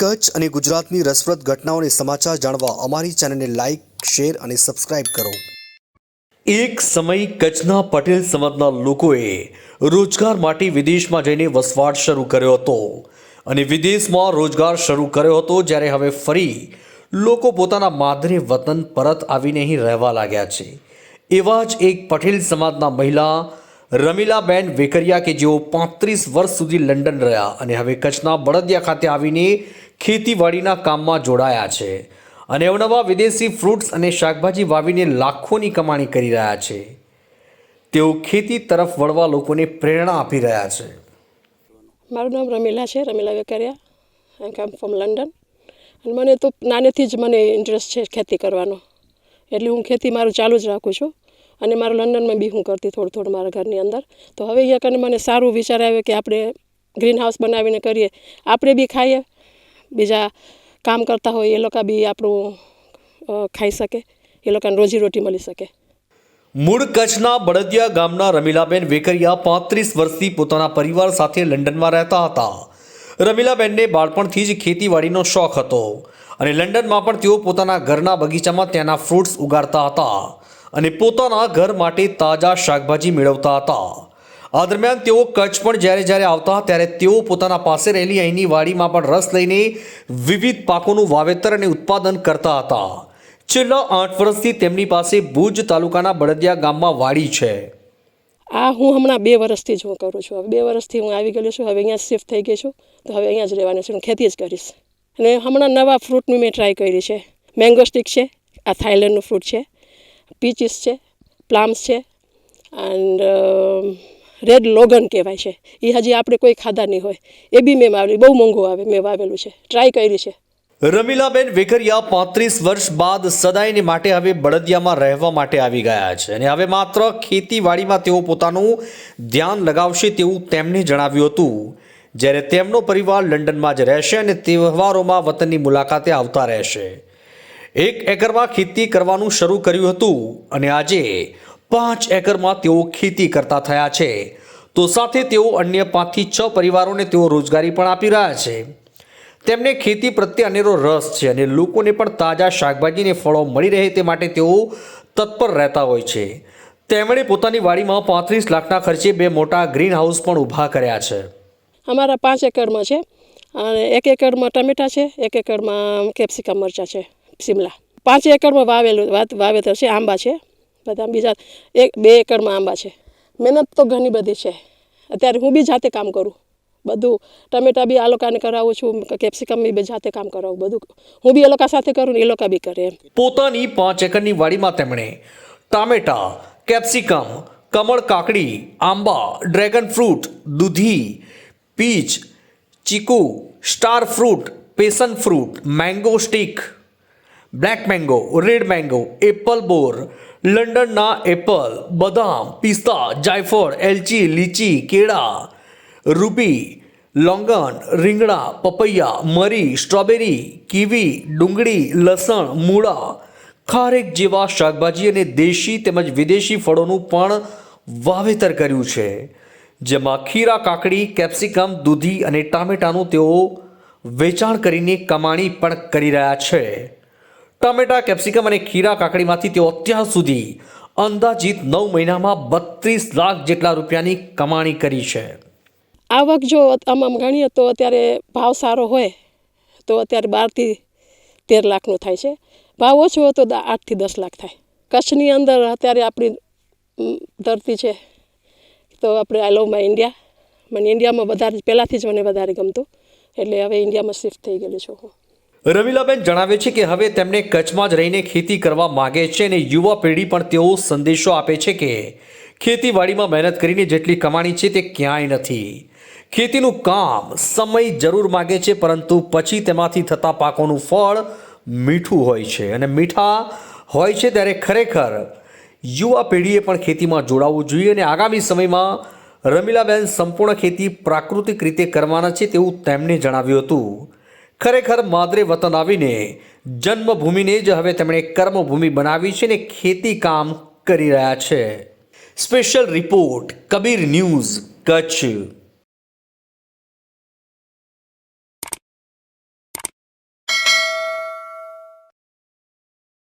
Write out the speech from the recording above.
કચ્છ અને ગુજરાતની રસપ્રદ ઘટનાઓને સમાચાર જાણવા અમારી ચેનલને લાઇક શેર અને સબસ્ક્રાઇબ કરો. એક સમય કચ્છના પટેલ સમાજના લોકોએ રોજગાર માટે વિદેશમાં જઈને વસવાટ શરૂ કર્યો હતો અને વિદેશમાં રોજગાર શરૂ કર્યો હતો જ્યારે હવે ફરી લોકો પોતાના માદરે વતન પરત આવીને અહીં રહેવા લાગ્યા છે. એવા જ એક પટેલ સમાજના મહિલા રમીલાબેન વેકરિયા કે જેઓ પાંત્રીસ વર્ષ સુધી લંડન રહ્યા અને હવે કચ્છના બળદિયા ખાતે આવીને ખેતીવાડીના કામમાં જોડાયા છે અને અવનવા વિદેશી ફ્રૂટ્સ અને શાકભાજી વાવીને લાખોની કમાણી કરી રહ્યા છે. તેઓ ખેતી તરફ વળવા લોકોને પ્રેરણા આપી રહ્યા છે. મારું નામ રમીલા છે, રમીલા વેકરિયા. આઈ કામ ફ્રોમ લંડન અને મને તો નાનેથી જ મને ઇન્ટરેસ્ટ છે ખેતી કરવાનો. એટલે હું ખેતી મારું ચાલુ જ રાખું છું. અને મારું લંડનમાં બી હું કરતી થોડું થોડું મારા ઘરની અંદર. તો હવે અહીંયા કને મને સારું વિચાર આવ્યો કે આપણે ગ્રીન હાઉસ બનાવીને કરીએ. આપણે બી ખાઈએ. બીજા કામ કરતા હોય એ લોકો બી આપણું ખાઈ શકે. એ લોકોને રોજીરોટી મળી શકે. મૂળ કચ્છના બળદિયા ગામના રમીલાબેન વેકરિયા પાંત્રીસ વર્ષથી પોતાના પરિવાર સાથે લંડનમાં રહેતા હતા. રમીલાબેનને બાળપણથી જ ખેતીવાડીનો શોખ હતો અને લંડનમાં પણ તેઓ પોતાના ઘરના બગીચામાં ત્યાંના ફ્રૂટ્સ ઉગાડતા હતા અને પોતાના ઘર માટે તાજા શાકભાજી મેળવતા હતા. આ દરમિયાન તેઓ કચ્છ પણ જ્યારે જ્યારે આવતા ત્યારે તેઓ પોતાના પાસે રહેલી અહીંની વાડીમાં પણ રસ લઈને વિવિધ પાકોનું વાવેતર અને ઉત્પાદન કરતા હતા. છેલ્લા આઠ વર્ષથી તેમની પાસે ભુજ તાલુકાના બળદિયા ગામમાં વાડી છે. આ હું હમણાં બે વર્ષથી જ હું કરું છું. હવે બે વર્ષથી હું આવી ગયેલી છું. હવે અહીંયા શિફ્ટ થઈ ગઈ છું. તો હવે અહીંયા જ રહેવાની છું હું ખેતી જ કરીશ. અને હમણાં નવા ફ્રૂટની મેં ટ્રાય કરી છે. મેંગો સ્ટિક છે. આ થાઇલેન્ડનું ફ્રૂટ છે. પીચીસ છે. પ્લામ્સ છે. એન્ડ રેડ લોગન કહેવાય છે. એ હજી આપણે કોઈ ખાધા નહીં હોય. એ બી મેં વાવેલી બહુ મોંઘું આવે, મેં વાવેલું છે. ટ્રાય કરી છે. રમીલાબેન વેકરિયા પાંત્રીસ વર્ષ બાદ સદાયની માટે હવે બળદિયામાં રહેવા માટે આવી ગયા છે. અને હવે માત્ર ખેતીવાડીમાં તેઓ પોતાનું ધ્યાન લગાવશે તેવું તેમણે જણાવ્યું હતું. જ્યારે તેમનો પરિવાર લંડનમાં જ રહેશે અને તહેવારોમાં વતનની મુલાકાતે આવતા રહેશે. એક એકરમાં ખેતી કરવાનું શરૂ કર્યું હતું. અને આજે પાંચ એકરમાં તેઓ ખેતી કરતા થયા છે. તો સાથે તેઓ અન્ય પાંચથી છ પરિવારોને તેઓ રોજગારી પણ આપી રહ્યા છે. તેમને ખેતી પ્રત્યે અનેરો રસ છે અને લોકોને પણ તાજા શાકભાજી અને ફળો મળી રહે તે માટે તેઓ તત્પર રહેતા હોય છે. તેમણે પોતાની વાડીમાં પાંત્રીસ લાખના ખર્ચે બે મોટા ગ્રીન હાઉસ પણ ઊભા કર્યા છે. અમારા પાંચ એકરમાં છે અને એક એકરમાં ટમેટા છે, એક એકરમાં કેપ્સિકમ મરચાં છે શિમલા પાંચ એકરમાં વાવેલું વાત વાવેતર છે, આંબા છે. બધા બીજા એક, બે એકરમાં આંબા છે. મહેનત તો ઘણી બધી છે. અત્યારે હું બી જાતે કામ કરું. બધું ટમેટા બી આ લોકોને કરાવું છું, કેપ્સિકમ બી જાતે કામ કરાવું, બધું હું બી એ લોકો સાથે કરું ને એ લોકો બી કરે એમ. પોતાની પાંચ એકરની વાડીમાં તેમણે ટામેટા, કેપ્સિકમ, કમળ કાકડી, આંબા, ડ્રેગન ફ્રૂટ, દૂધી, પીચ, ચીકુ, star fruit passion fruit, mango stick black mango red mango apple બોર લંડનના એપલ બદામ પિસ્તા જાયફળ એલચી લીચી કેળા રૂબી લોંગન રીંગણા પપૈયા મરી સ્ટ્રોબેરી કીવી ડુંગળી લસણ મૂળા ખારેક જેવા શાકભાજી અને દેશી તેમજ વિદેશી ફળોનું પણ વાવેતર કર્યું છે. જેમાં ખીરા, કાકડી, કેપ્સિકમ, દૂધી અને ટામેટાનું તેઓ વેચાણ કરીને કમાણી પણ કરી રહ્યા છે. ટામેટા, કેપ્સિકમ અને ખીરા કાકડીમાંથી તેઓ અત્યાર સુધી અંદાજિત નવ મહિનામાં બત્રીસ લાખ જેટલા રૂપિયાની કમાણી કરી છે. આવક જો આમ ગણીએ તો અત્યારે ભાવ સારો હોય, તો અત્યારે બારથી તેર લાખનો થાય છે. ભાવ ઓછો હોય તો આઠથી દસ લાખ થાય. કચ્છની અંદર અત્યારે આપણી ધરતી છે. તો આપણે આઈ લવ માય ઇન્ડિયા. મને ઇન્ડિયામાં વધારે, પહેલાંથી જ મને વધારે ગમતું. એટલે હવે ઇન્ડિયામાં શિફ્ટ થઈ ગયેલી છું હું. રમીલાબેન જણાવે છે કે હવે તેમને કચ્છમાં જ રહીને ખેતી કરવા માગે છે અને યુવા પેઢી પણ તેઓ સંદેશો આપે છે કે ખેતીવાડીમાં મહેનત કરીને જેટલી કમાણી છે તે ક્યાંય નથી. ખેતીનું કામ સમય જરૂર માગે છે, પરંતુ પછી તેમાંથી થતા પાકોનું ફળ મીઠું હોય છે અને મીઠા હોય છે ત્યારે ખરેખર યુવા પેઢીએ પણ ખેતીમાં જોડાવવું જોઈએ અને આગામી સમયમાં રમીલાબેન સંપૂર્ણ ખેતી પ્રાકૃતિક રીતે કરવાના છે તેવું તેમણે જણાવ્યું હતું. ખરેખર માદરે વતન આવીને જન્મભૂમિને જ હવે તેમણે કર્મભૂમિ બનાવી છે ને ખેતી કામ કરી રહ્યા છે. Special report Kabir news Kutch.